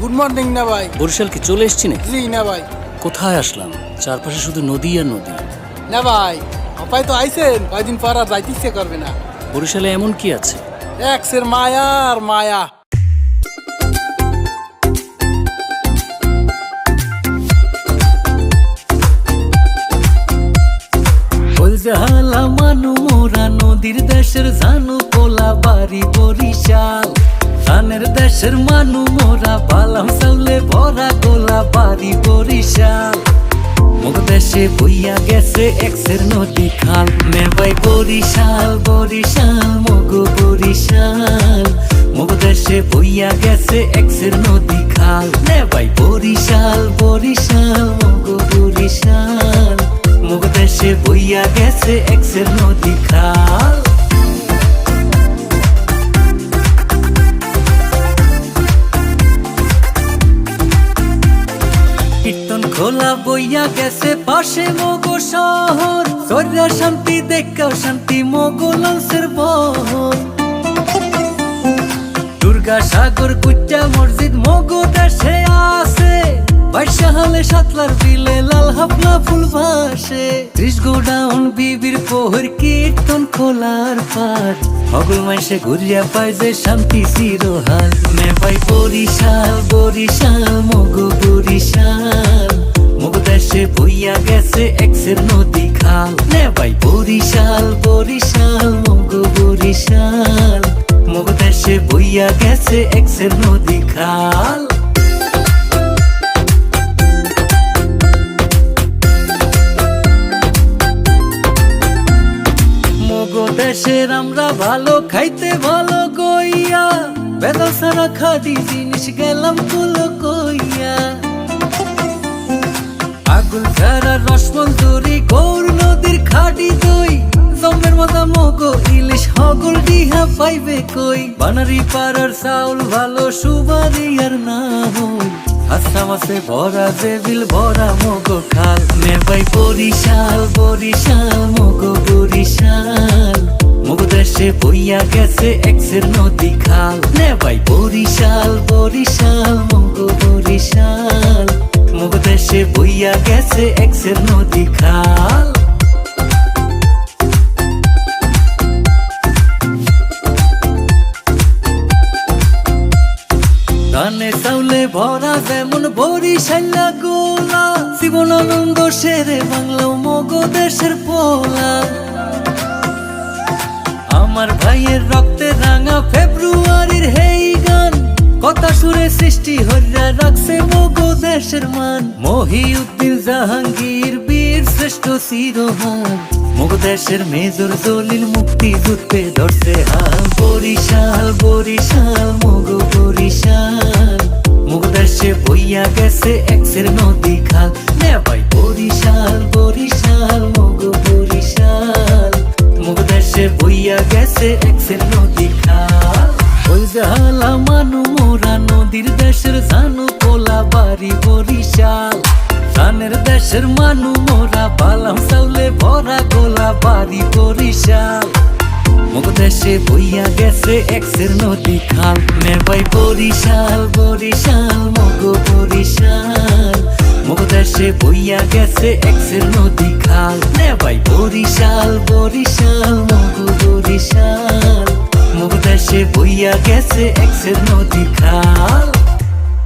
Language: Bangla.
মর্নিং না ভাই। বরিশাল কি চলে এসছি নাকি? জি না ভাই। কোথায় আসলাম? চারপাশে শুধু নদী আর নদী। না ভাই অপায় তো আইছেন কয়দিন পর আর যাইতে ইচ্ছে করবে না। বরিশালে এমন কি আছে? এক্সের মায়া আর মায়া। জালা মানু মোরা নদীর দেশের জানু পোলা বাড়ি বরিশাল। ধানের দেশের মানু মোরা বালাম চাউলে ভরা গোলা বাড়ি বরিশাল। মুখ দেশে বইয়া গেছে এক্সের নদী খাল। মেবাই বরিশাল বরিশাল, মগো বরিশাল। মুখ দেশে বইয়া গেছে এক্সের নদী খাল। মেবাই বরিশাল বরিশাল, মগো বরিশাল। মুখ দেশে বইয়া গেছে এক্সের নদী খাল। খোলা বইয়া গেছে পাশে মগো শহর। সর্যা শান্তি দেখাও শান্তি মগো লঞ্চের বহর। দুর্গা সাগর কুচ্চা মসজিদ মগো দেশে আছে। বাইশা হলে সাতলার বিলে লাল হাফলা ফুল ভাসে। ত্রিশ গোডাউন বিবির পোহর কীর্তন খোলার পাট হগল মাইসে ঘুরিয়া পায় যে শান্তি চিরহাল মে পাই বরিশাল বরিশাল, মগো বরিশাল। মগ বইয়া গেছে এক্সের নদী খাল। নে ভাই বরিশাল বরিশাল, মগো বরিশাল। মগ দেশে বইয়া গেছে এক্সের নদী খাল। দেশের আমরা ভালো, খাইতে ভালো গইয়া বেদা সারা খাদি জিনিস গেলাম কুলো কইয়া। রসমঞ্জুরি গৌর নদীর খাটি দই। জমের মাথা মগো, ইলিশ হগল ডিহা পাইবে কই? বানারি পাড়ার চাউল ভালো, সুবাদি আর না হই। হাসা মাসে ভরা জেবিল ভরা মগো খাল। নেবাই বরিশাল বরিশাল, মগো বরিশাল। মগো দেশে বইয়া গেছে এক্সের নদী খাল। নেবাই বরিশাল বরিশাল, মগো বরিশাল। মগ দেশে বইয়া গেছে এক্সের নদী খাল। ধানে চাউলে ভরা যেমন বরিশাল্লা গোলা জীবনানন্দ সেরে বাংলা মগ দেশের পোলা। আমার ভাইয়ের রক্তে রাঙা ফেব্রুয়ারির হেই গান দেশের মহিউদ্দিন জাহাঙ্গীর, বীর শ্রেষ্ঠ শিরোহান মগো দেশের মেজর দলিল মুক্তি যুদ্ধে ধরছে হাল। বরিশাল বরিশাল মগো বরিশাল। মগো দেশে বইয়া গেছে এক্সের নদী খাল। নে ভাই, বরিশাল বরিশাল মগো বরিশাল। মুখ দেশে বইয়া গেছে এক্সের নদী খাল। ওই জালা মানু মোরা নদীর দেশের জানু দেশের মানু মোরা বালাম চাউলে ভরা গোলা বাড়ি বরিশাল। দেশে বইয়া গেছে এক্সের নদী খাল। নেবাই বরিশাল বরিশাল, মগো বরিশাল। দেশে বইয়া গেছে এক্সের নদী খাল। নেবাই বরিশাল বরিশাল, মগো বরিশাল। দেশে বইয়া গেছে এক্সের নদী খাল।